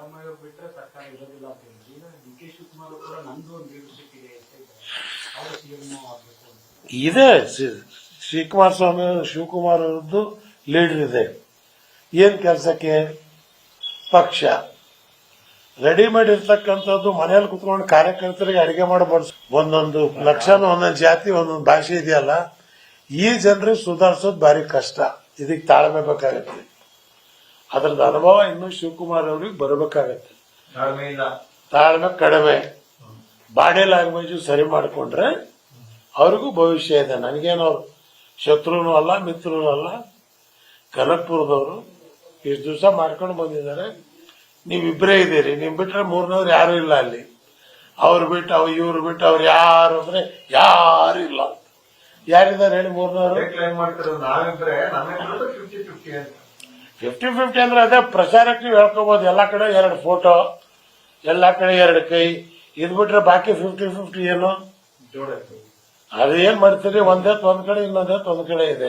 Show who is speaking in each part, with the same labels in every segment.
Speaker 1: ಸಿದ್ದರಾಮಯ್ಯ ಬಿಟ್ಟರೆ ಸರ್ಕಾರ ಇರೋದಿಲ್ಲ ಅಂತ ಹೇಳಿದ್ರು. ಈಗ ಡಿ ಕೆ ಶಿವಕುಮಾರ್ ಕೂಡ ನಂದು ಒಂದು ಲೀಡರ್ಶಿಪ್ ಇದೆ ಅಂತ ಇದ್ದಾರೆ. ಅವರು ಸಿ ಎಂ ಆಗಬೇಕು
Speaker 2: ಇದೆ. ಶ್ರೀ- ಶ್ರೀಕುಮಾರ ಸ್ವಾಮಿ ಶಿವಕುಮಾರ್ ಅವರದ್ದು ಲೀಡರ್ ಇದೆ. ಏನ್ ಕೆಲಸಕ್ಕೆ? ಪಕ್ಷ. ರೆಡಿಮೇಡ್ ಇರ್ತಕ್ಕಂಥದ್ದು ಮನೆಯಲ್ಲಿ ಕುತ್ಕೊಂಡು ಕಾರ್ಯಕರ್ತರಿಗೆ ಅಡಿಗೆ ಮಾಡಿ ಬಡಿಸ್ ಒಂದೊಂದು ಲಕ್ಷಣ ಒಂದೊಂದು ಜಾತಿ, ಒಂದೊಂದು ಭಾಷೆ ಇದೆಯಲ್ಲ, ಈ ಜನರಿಗೆ ಸುಧಾರಿಸೋದು ಭಾರಿ ಕಷ್ಟ. ಇದಕ್ಕೆ ತಾಳ್ಮೆ ಬೇಕಾಗತ್ತೆ. ಅದ್ರದ್ದು ಅನುಭವ ಇನ್ನು ಶಿವಕುಮಾರ್ ಅವ್ರಿಗೆ ಬರಬೇಕಾಗತ್ತೆ. ತಾಳ್ಮೆ ಕಡಿಮೆ. ಬಾಡಿ ಲ್ಯಾಂಗ್ವೇಜ್ ಸರಿ ಮಾಡಿಕೊಂಡ್ರೆ ಅವ್ರಿಗೂ ಭವಿಷ್ಯ ಇದೆ. ನನಗೇನು ಅವ್ರು ಶತ್ರುನೂ ಅಲ್ಲ ಮಿತ್ರನೂ ಅಲ್ಲ. ಕನಕ್ಪುರದವರು ಇಷ್ಟು ದಿವಸ ಮಾಡ್ಕೊಂಡು ಬಂದಿದ್ದಾರೆ. ನೀವಿಬ್ಬರೇ ಇದ್ದೀರಿ. ನಿಮ್ ಬಿಟ್ರೆ ಮೂರನವ್ರು ಯಾರು ಇಲ್ಲ ಅಲ್ಲಿ. ಅವ್ರು ಬಿಟ್ಟು ಅವ್ರು ಇವ್ರು ಬಿಟ್ಟು ಅವ್ರು ಯಾರು ಅಂದ್ರೆ ಯಾರು ಇಲ್ಲ. ಯಾರಿದ್ದಾರೆ ಹೇಳಿ ಮೂರನವರು?
Speaker 3: ಫಿಫ್ಟಿ ಫಿಫ್ಟಿ
Speaker 2: ಅಂದ್ರೆ ಅದೇ ಪ್ರಚಾರಕ್ಕೆ ನೀವು ಹೇಳ್ಕೋಬಹುದು ಎಲ್ಲಾ ಕಡೆ ಎರಡು ಫೋಟೋ ಎಲ್ಲಾ ಕಡೆ ಎರಡು ಕೈ. ಇದ್ ಬಿಟ್ರೆ ಬಾಕಿ ಫಿಫ್ಟಿ ಫಿಫ್ಟಿ ಏನು? ಅದು ಏನ್ ಮಾಡ್ತೀರಿ? ಒಂದೇ ಒಂದ್ ಕಡೆ ಇನ್ನೊಂದೇ ಒಂದ್ ಕಡೆ ಇದೆ.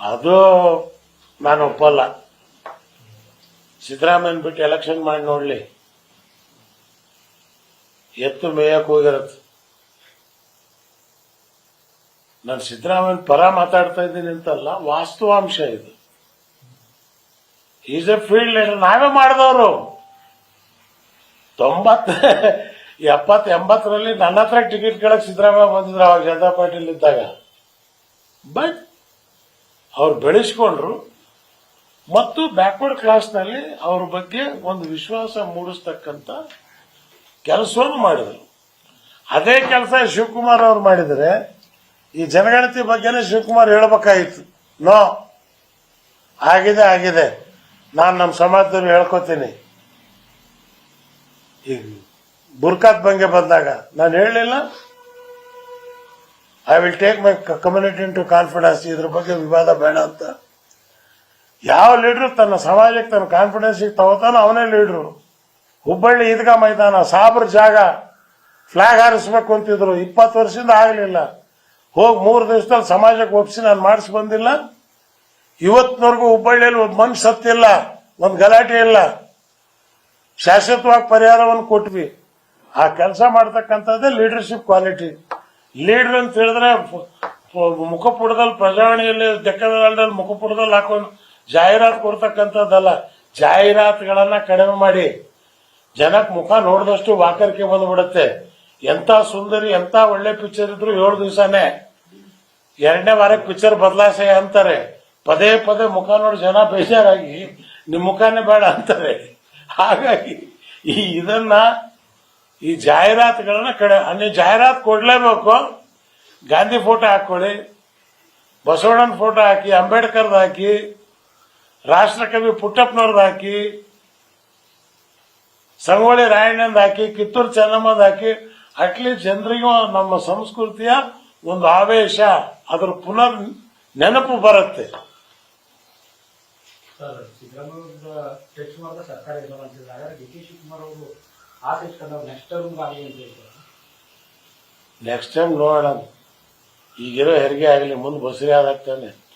Speaker 2: ಅದು ನಾನು ಒಪ್ಪಲ್ಲ. ಸಿದ್ದರಾಮಯ್ಯನ್ ಬಿಟ್ಟು ಎಲೆಕ್ಷನ್ ಮಾಡಿ ನೋಡ್ಲಿ. ಎತ್ತು ಮೇಯಕ್ ಹೋಗಿರತ್ತೆ. ನಾನು ಸಿದ್ದರಾಮಯ್ಯ ಪರ ಮಾತಾಡ್ತಾ ಇದ್ದೀನಿ ಅಂತಲ್ಲ, ವಾಸ್ತವಾಂಶ ಇದು. ಈಸ್ ಎ ಫೀಲ್ಡ್ ಲೀಡರ್ ನಾವೇ ಮಾಡಿದವರು. ತೊಂಬತ್ ಎಪ್ಪತ್ ಎಂಬತ್ತರಲ್ಲಿ ನನ್ನ ಹತ್ರ ಟಿಕೆಟ್ ಕೇಳಕ್ ಸಿದ್ದರಾಮಯ್ಯ ಬಂದಿದ್ರು, ಅವಾಗ ಜನತಾ ಪಾರ್ಟಿಲ್ ಇದ್ದಾಗ ಬಟ್ ಅವ್ರು ಬೆಳೆಸ್ಕೊಂಡ್ರು. ಮತ್ತು ಬ್ಯಾಕ್ವರ್ಡ್ ಕ್ಲಾಸ್ನಲ್ಲಿ ಅವ್ರ ಬಗ್ಗೆ ಒಂದು ವಿಶ್ವಾಸ ಮೂಡಿಸ್ತಕ್ಕಂಥ ಕೆಲಸವನ್ನು ಮಾಡಿದರು. ಅದೇ ಕೆಲಸ ಶಿವಕುಮಾರ್ ಅವ್ರು ಮಾಡಿದರೆ ಈ ಜನಗಣತಿ ಬಗ್ಗೆನೇ ಶಿವಕುಮಾರ್ ಹೇಳ್ಬೇಕಾಗಿತ್ತು ನೋ. ಆಗಿದೆ ಆಗಿದೆ. ನಾನು ನಮ್ಮ ಸಮಾಜದಲ್ಲಿ ಹೇಳ್ಕೊತೀನಿ. ಈಗ ಬುರ್ಕಾತ್ ಬಂಗೆ ಬಂದಾಗ ನಾನು ಹೇಳಲಿಲ್ಲ. I will take my community into confidence ಇದ್ರ ಬಗ್ಗೆ ವಿವಾದ ಬೇಡ ಅಂತ. ಯಾವ ಲೀಡ್ರು ತನ್ನ ಸಮಾಜಕ್ಕೆ ತನ್ನ ಕಾನ್ಫಿಡೆನ್ಸ್ ತಗೋತಾನೋ ಅವನೇ ಲೀಡ್ರು ಹುಬ್ಬಳ್ಳಿ ಈದ್ಗಾ ಮೈದಾನ ಸಾಬ್ರ ಜಾಗ ಫ್ಲಾಗ್ ಹಾರಿಸ್ಬೇಕು ಅಂತಿದ್ರು. ಇಪ್ಪತ್ತು ವರ್ಷದಿಂದ ಆಗಲಿಲ್ಲ. ಹೋಗಿ ಮೂರು ದಿವಸದಲ್ಲಿ ಸಮಾಜಕ್ಕೆ ಒಪ್ಪಿಸಿ ನಾನು ಮಾಡಿಸಿ ಬಂದಿಲ್ಲ. ಇವತ್ತಿನವರೆಗೂ ಹುಬ್ಬಳ್ಳಿಯಲ್ಲಿ ಒಂದು ಮನುಷ್ಯ ಸತ್ತಿಲ್ಲ ಒಂದು ಗಲಾಟೆ ಇಲ್ಲ. ಶಾಶ್ವತವಾಗಿ ಪರಿಹಾರವನ್ನು ಕೊಟ್ವಿ. ಆ ಕೆಲಸ ಮಾಡ್ತಕ್ಕಂಥದ್ದೇ ಲೀಡರ್ಶಿಪ್ ಕ್ವಾಲಿಟಿ ಲೀಡರ್ ಅಂತ ಹೇಳಿದ್ರೆ, ಮುಖಪುಟದಲ್ಲಿ ಪ್ರಜಾವಾಣಿಯಲ್ಲಿ ಡೆಕ್ಕದಲ್ಲಿ ಮುಖಪುಟದಲ್ಲಿ ಹಾಕೊಂಡು ಜಾಹೀರಾತು ಕೊಡ್ತಕ್ಕಂಥದ್ದಲ್ಲ, ಜಾಹೀರಾತುಗಳನ್ನ ಕಡಿಮೆ ಮಾಡಿ. ಜನಕ್ಕೆ ಮುಖ ನೋಡಿದಷ್ಟು ವಾಕರಿಕೆ ಬಂದ್ಬಿಡುತ್ತೆ. ಎಂತ ಸುಂದರಿ, ಎಂತ ಒಳ್ಳೆ ಪಿಕ್ಚರ್ ಇದ್ರು ಏಳು ದಿವಸನೇ. ಎರಡನೇ ವಾರಕ್ಕೆ ಪಿಕ್ಚರ್ ಬದಲಾಸೆ ಅಂತಾರೆ. ಪದೇ ಪದೇ ಮುಖ ನೋಡಿ ಜನ ಬೇಜಾರಾಗಿ, ನಿಮ್ ಮುಖನೇ ಬೇಡ ಅಂತಾರೆ. ಹಾಗಾಗಿ ಈ ಇದನ್ನ, ಈ ಜಾಹೀರಾತುಗಳನ್ನ ಕಡೆ ನೀವು ಜಾಹೀರಾತು ಕೊಡ್ಲೇಬೇಕು. ಗಾಂಧಿ ಫೋಟೋ ಹಾಕೊಳ್ಳಿ, ಬಸವಣ್ಣನ ಫೋಟೋ ಹಾಕಿ, ಅಂಬೇಡ್ಕರ್ದು ಹಾಕಿ, ರಾಷ್ಟ್ರಕವಿ ಪುಟ್ಟಪ್ಪನವ್ರದ್ದು ಹಾಕಿ, ಸಂಗೊಳ್ಳಿ ರಾಯಣ್ಣಂದು ಹಾಕಿ, ಕಿತ್ತೂರು ಚೆನ್ನಮ್ಮದ್ ಹಾಕಿ ಅಟ್ಲೀಸ್ಟ್ ಜನರಿಗೂ ನಮ್ಮ ಸಂಸ್ಕೃತಿಯ ಒಂದು ಆವೇಶ ಅದರ ಪುನರ್ ನೆನಪು ಬರುತ್ತೆ. ನೆಕ್ಸ್ಟ್ ಟೈಮ್ ನೋಡೋಣ. ಈಗಿರೋ ಹೆರಿಗೆ ಆಗಲಿ ಮುಂದೆ ಬಸರಿ ಆದಾಗ್ತಾನೆ.